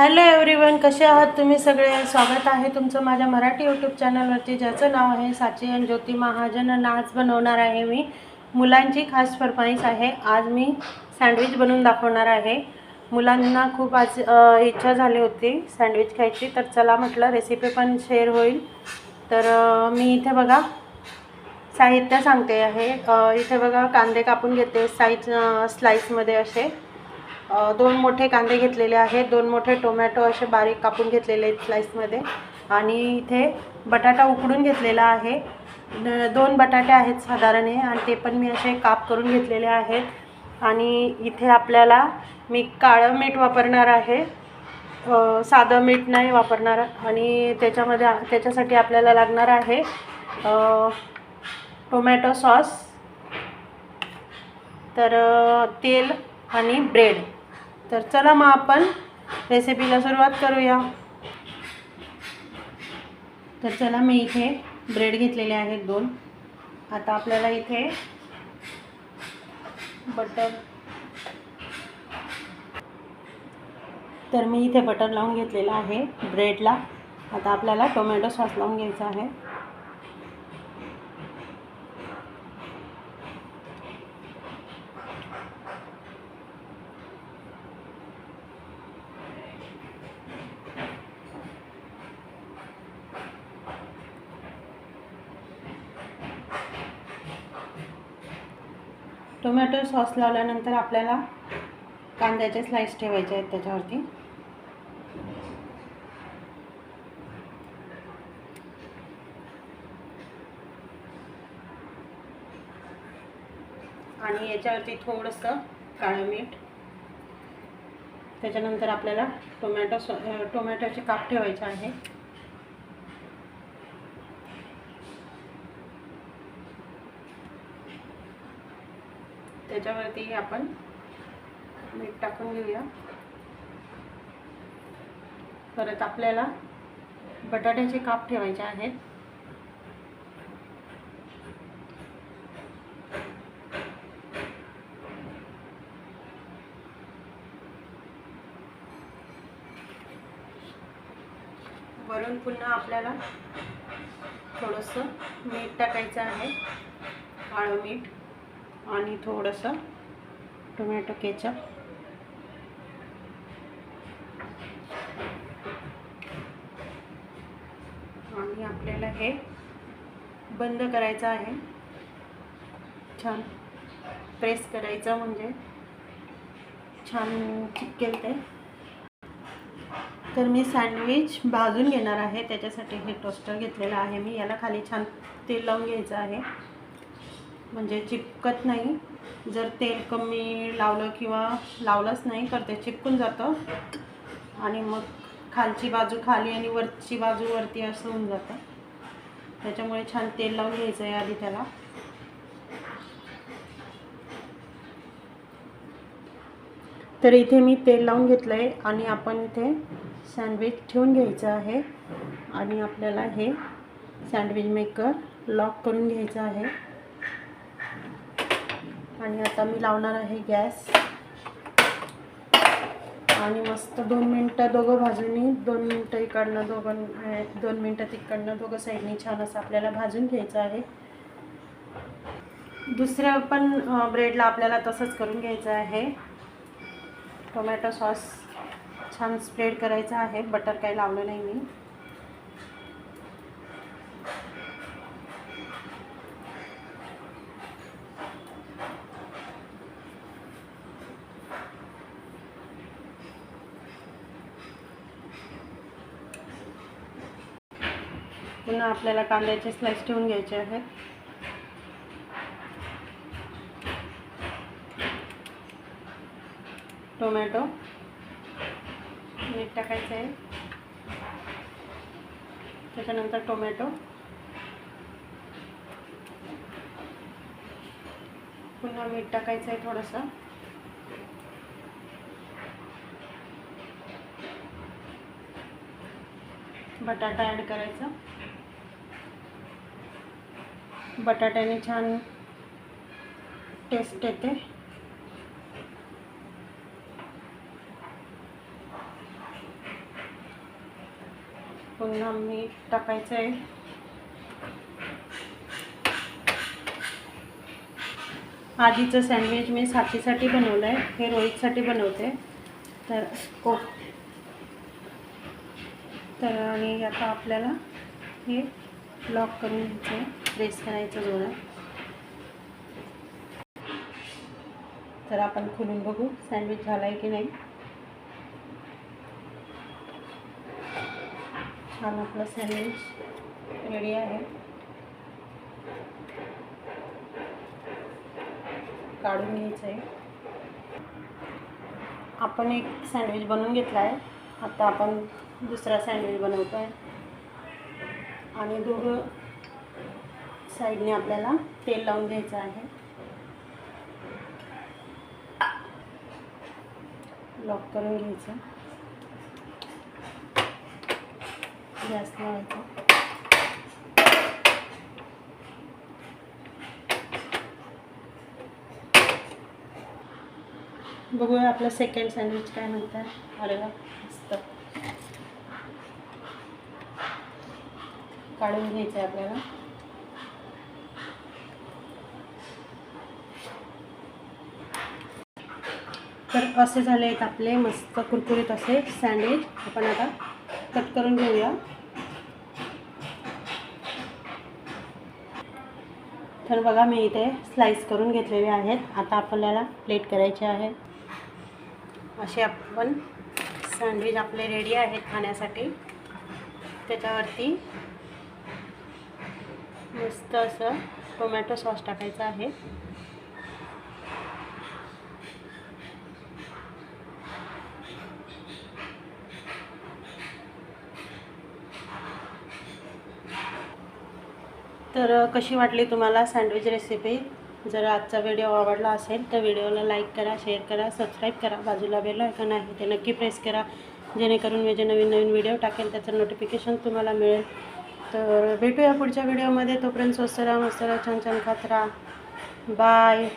Hello everyone कसे आहात तुम्ही सगळे? स्वागत आहे तुमचं माझ्या मराठी यूट्यूब चॅनलवरती ज्याचं नाव आहे साची आणि ज्योती महाजन नाच बनवणार आहे मी मुलांची खास फरमाईश आहे. आज मी सँडविच बनवून दाखवणार आहे. मुलांना खूप आज इच्छा झाली होती सँडविच खायची तर चला म्हटलं रेसिपी पण शेअर होईल. तर मी इथे बघा साहित्य सांगते आहे. इथे बघा कांदे कापून घेते साईज स्लाईसमध्ये असे. दोन मोठे कांदे घेतलेले आहेत. दोन मोठे टोमॅटो असे बारीक कापून घेतलेले आहेत स्लाईसमध्ये आणि इथे बटाटा उकडून घेतलेला आहे. दोन बटाटे आहेत साधारण हे आणि ते पण मी असे काप करून घेतलेले आहेत. आणि इथे आपल्याला मी काळं मीठ वापरणार आहे. साधं मीठ नाही वापरणार आणि त्याच्यामध्ये त्याच्यासाठी आपल्याला लागणार आहे टोमॅटो सॉस. तर तेल आणि ब्रेड. तर चला मग आपण रेसिपीला सुरुवात करूया. तर चला मी इथे ब्रेड घेतलेले आहेत दोन. आता आपल्याला इथे बटर तर मी इथे बटर लावून घेतलेलं आहे ब्रेडला आता आपल्याला टोमॅटो सॉस लावून घ्यायचा आहे. टोमॅटो सॉस लावल्यानंतर आपल्याला कांद्याचे स्लाइस ठेवायचे आहेत त्याच्यावरती. आणि याच्यावरती थोडंसं काळं मीठ. त्याच्यानंतर आपल्याला टोमॅटो सॉ टोमॅटोचे काप ठेवायचे आहे. त्याच्यावरती आपण मीठ टाकून घेऊया. परत आपल्याला बटाट्याचे काप ठेवायचे आहेत. वरून पुन्हा आपल्याला थोडंसं मीठ टाकायचं आहे. काळं मीठ. आणि थोडंसं टोमॅटो केचप. आणि आपल्याला हे बंद करायचं आहे. छान प्रेस करायचं म्हणजे छान चिकेल ते. तर मी सँडविच भाजून घेणार आहे. त्याच्यासाठी हे टोस्टर घेतलेलं आहे मी. याला खाली छान तेल लावून घ्यायचं आहे. म्हणजे चिपकत नाही. जर तेल कमी लावलं किंवा लावलंच नाही तर ते चिपकून जातं. आणि मग खालची बाजू खाली आणि वरची बाजू वरती असं होऊन जातं. त्याच्यामुळे छान तेल लावून घ्यायचं आहे आधी त्याला. तर इथे मी तेल लावून घेतलं आहे आणि आपण इथे सँडविच ठेवून घ्यायचं आहे. आणि आपल्याला हे सँडविच मेकर लॉक करून घ्यायचं आहे. आणि आता मी लावणार आहे गॅस. आणि मस्त दोन मिनटं दोघं बाजूनी दोन मिनटं इकडनं दोघं दोन मिनटं तिकडनं दोघं साईडनी छान असं आपल्याला भाजून घ्यायचं आहे. दुसऱ्या पण ब्रेडला आपल्याला तसंच करून घ्यायचं आहे. टोमॅटो सॉस छान स्प्रेड करायचा आहे. बटर काही लावलं नाही मी. पुन्हा आपल्याला कांद्याचे स्लाइस ठेवून घ्यायचे आहेत. टोमॅटो. मीठ टाकायचं आहे. त्याच्यानंतर टोमॅटो. पुन्हा मीठ टाकायचं आहे थोडंसं. बटाटा ॲड करायचा. बटाट्याने छान टेस्ट येते. पुन्हा मीठ टाकायचं आहे. आधीचं सँडविच मी साथीसाठी बनवलं आहे हे रोहितसाठी बनवते. तर को तर आणि आता आपल्याला हे लॉक करून घ्यायचं आहे प्रेस करायचं जोरात. तर आपण खोलून बघू सँडविच झाला आहे की नाही. छान आपलं सँडविच रेडी आहे. काढून घ्यायचं आहे आपण एक सँडविच बनवून घेतला आहे आता आपण दुसरा सँडविच बनवतो आहे आणि दोघं साईडने आपल्याला तेल लावून घ्यायचं आहे. लॉक करून घ्यायचं. गॅस लावायचा. बघूया आपलं सेकंड सँडविच काय म्हणतात. अरे वा मस्त. काढून घ्यायचं आहे आपल्याला. तर असे झाले आहेत आपले मस्त कुरकुरीत असे सँडविच. आपण आता कट करून घेऊया. तर बघा मी इथे स्लाइस करून घेतलेले आहेत. आता आपल्याला प्लेट करायचे आहे. असे आपण सँडविच आपले रेडी आहेत खाण्यासाठी. त्याच्यावरती मस्त असं टोमॅटो सॉस टाकायचा आहे. तर कशी वाटली तुम्हाला सँडविच रेसिपी जर आजचा व्हिडिओ आवडला असेल तर व्हिडिओला लाईक करा शेअर करा सबस्क्राईब करा. बाजूला बेल आयकॉन आहे ते नक्की प्रेस करा. जेणेकरून मी जे नवीन नवीन व्हिडिओ टाकेल त्याचं नोटिफिकेशन तुम्हाला मिळेल. तर भेटूया पुढच्या व्हिडिओमध्ये. तोपर्यंत स्वस्त राहा मस्त राहा छान छान खात राहा. बाय